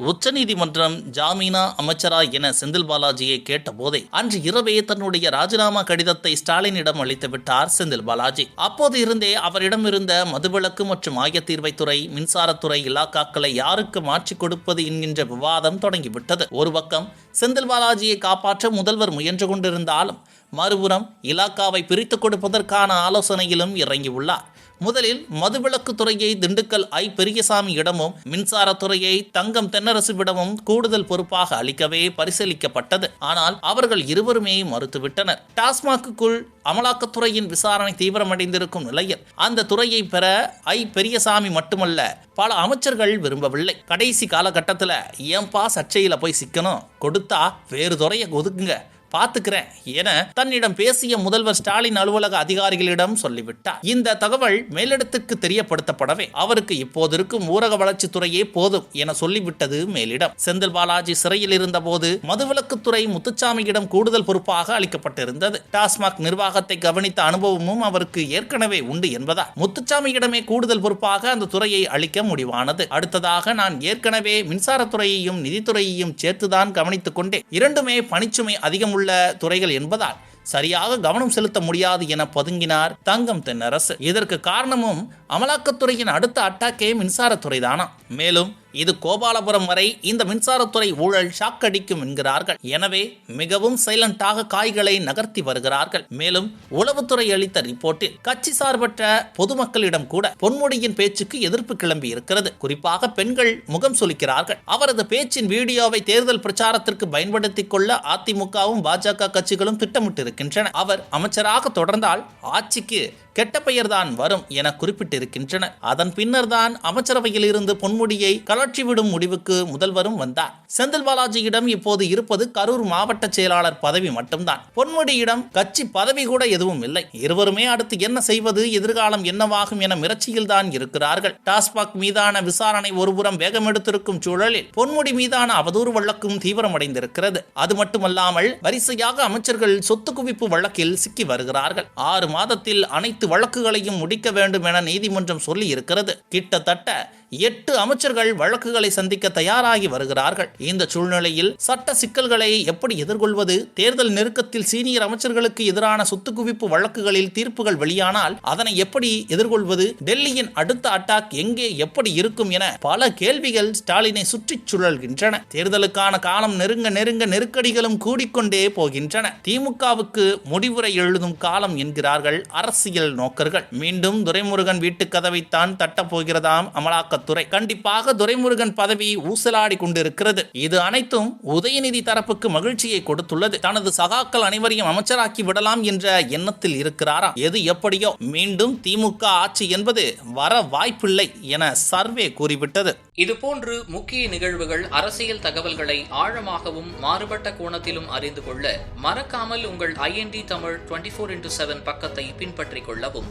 உச்சநீதிமன்றம் ஜாமீனா அமைச்சரா என செந்தில் பாலாஜியை கேட்டபோதே அன்று இரவே தன்னுடைய ராஜினாமா கடிதத்தை ஸ்டாலினிடம் அளித்து விட்டார் செந்தில் பாலாஜி. அப்போது இருந்தே அவரிடம் இருந்த மதுவிலக்கு மற்றும் ஆயத்தீர்வைத்துறை மின்சாரத்துறை இலாக்காக்களை யாருக்கு மாற்றிக் கொடுப்பது என்கின்ற விவாதம் தொடங்கிவிட்டது. ஒரு பக்கம் செந்தில் பாலாஜியை காப்பாற்ற முதல்வர் முயன்று கொண்டிருந்தாலும் மறுபுறம் இலாக்காவை பிரித்துக் கொடுப்பதற்கான ஆலோசனையிலும் இறங்கியுள்ளார். முதலில் மதுவிலக்கு துறையை திண்டுக்கல் ஐ. பெரியசாமி இடமும் மின்சாரத்துறையை தங்கம் தென்னரசுவிடமும் கூடுதல் பொறுப்பாக அளிக்கவே பரிசீலிக்கப்பட்டது. ஆனால் அவர்கள் இருவருமே மறுத்துவிட்டனர். டாஸ்மாக்குள் அமலாக்கத்துறையின் விசாரணை தீவிரமடைந்திருக்கும் நிலையில் அந்த துறையை பெற ஐ. பெரியசாமி மட்டுமல்ல பல அமைச்சர்கள் விரும்பவில்லை. கடைசி காலகட்டத்தில் ஏன்பா சர்ச்சையில் போய் சிக்கணும். கொடுத்தா வேறு துறையை ஒதுக்குங்க. பார்த்துக்கிறேன் என தன்னிடம் பேசிய முதல்வர் ஸ்டாலின் அலுவலக அதிகாரிகளிடம் சொல்லிவிட்டார். இந்த தகவல் மேலிடத்துக்கு தெரியப்படுத்தப்படவே அவருக்கு இப்போது இருக்கும் ஊரக வளர்ச்சித்துறையே போதும் என சொல்லிவிட்டது மேலிடம். செந்தில் பாலாஜி சிறையில் இருந்தபோது மதுவிலக்குத்துறை முத்துச்சாமியிடம் கூடுதல் பொறுப்பாக அளிக்கப்பட்டிருந்தது. டாஸ்மாக் நிர்வாகத்தை கவனித்த அனுபவமும் அவருக்கு ஏற்கனவே உண்டு என்பதால் முத்துச்சாமியிடமே கூடுதல் பொறுப்பாக அந்த துறையை அளிக்க முடிவானது. அடுத்ததாக நான் ஏற்கனவே மின்சாரத்துறையையும் நிதித்துறையையும் சேர்த்துதான் கவனித்துக் கொண்டே இரண்டுமே பணிச்சுமை அதிகம் உள்ள துறைகள் என்பதால் சரியாக கவனம் செலுத்த முடியாது என பதுங்கினார் தங்கம் தென்னரசு. இதற்கு காரணமும் அமலாக்கத்துறையின் அடுத்த அட்டாக்கே மின்சாரத்துறை தானா மேலும் இது கோபாலபுரம் வரை இந்த மின்சாரத்துறை ஊழல் ஷாக் அடிக்கும் என்கிறார்கள். எனவே மிகவும் சைலண்டாக காய்களை நகர்த்தி வருகிறார்கள். மேலும் உளவுத்துறை அளித்த ரிப்போர்ட்டில் கட்சி சார்பற்ற பொதுமக்களிடம் கூட பொன்முடியின் பேச்சுக்கு எதிர்ப்பு கிளம்பி இருக்கிறது. குறிப்பாக பெண்கள் முகம் சுளிக்கிறார்கள். அவரது பேச்சின் வீடியோவை தேர்தல் பிரச்சாரத்திற்கு பயன்படுத்திக் கொள்ள அதிமுகவும் பாஜக கட்சிகளும் திட்டமிட்டிருக்கின்றன. அவர் அமைச்சராக தொடர்ந்தால் ஆட்சிக்கு கெட்ட பெயர்தான் வரும் என குறிப்பிட்டிருக்கின்றனர். அதன் பின்னர் தான் அமைச்சரவையில் இருந்து பொன்முடியை விடும் முடிவுக்கு முதல்வரும் வந்தார். செந்தில் பாலாஜியிடம் இப்போது இருப்பது கரூர் மாவட்ட செயலாளர் பதவி மட்டும்தான். பொன்முடியிடம் கட்சி பதவி கூட எதுவும் இல்லை. இருவருமே அடுத்து என்ன செய்வது எதிர்காலம் என்னவாகும் என மிரட்சியில் தான் இருக்கிறார்கள். டாஸ்மாக் மீதான விசாரணை ஒருபுறம் வேகமெடுத்திருக்கும் சூழலில் பொன்முடி மீதான அவதூறு வழக்கும் தீவிரமடைந்திருக்கிறது. அது மட்டுமல்லாமல் வரிசையாக அமைச்சர்கள் சொத்து குவிப்பு வழக்கில் சிக்கி வருகிறார்கள். ஆறு மாதத்தில் அனைத்து வழக்குகளையும் முடிக்க வேண்டும் என நீதிமன்றம் சொல்லி இருக்கிறது கிட்டத்தட்ட எட்டு அமைச்சர்கள் வழக்குகளை சந்திக்க தயாராகி வருகிறார்கள். இந்த சூழ்நிலையில் சட்ட சிக்கல்களை எப்படி எதிர்கொள்வது? தேர்தல் நெருக்கத்தில் சீனியர் அமைச்சர்களுக்கு எதிரான சொத்து குவிப்பு வழக்குகளில் தீர்ப்புகள் வெளியானால் அதனை எப்படி எதிர்கொள்வது? டெல்லியின் அடுத்த அட்டாக் எங்கே எப்படி இருக்கும் என பல கேள்விகள் ஸ்டாலினை சுற்றிச் சுழல்கின்றன. தேர்தலுக்கான காலம் நெருங்க நெருங்க நெருக்கடிகளும் கூடிக்கொண்டே போகின்றன. திமுகவுக்கு முடிவுரை எழுதும் காலம் என்கிறார்கள் அரசியல் நோக்கர்கள். மீண்டும் துரைமுருகன் வீட்டு கதவைத்தான் தட்டப் போகிறதாம் அமலாக்கத்துறை கண்டிப்பாக துரைமுருகன் பதவி ஊசலாடி கொண்டிருக்கிறது. இது அனைத்தும் உதயநிதி தரப்புக்கு மகிழ்ச்சியை கொடுத்துள்ளது. தனது சகாக்கள் அனைவரையும் அமைச்சராக்கி விடலாம் என்ற எண்ணத்தில் இருக்கிறாராம் எது எப்படியோ மீண்டும் திமுக ஆட்சி என்பது வர வாய்ப்பில்லை என சர்வே கூறிவிட்டது. இதுபோன்று முக்கிய நிகழ்வுகள் அரசியல் தகவல்களை ஆழமாகவும் மாறுபட்ட கோணத்திலும் அறிந்து கொள்ள மறக்காமல் உங்கள் IND Tamil twenty four into seven பக்கத்தை பின்பற்றிக் கொள்ளவும்.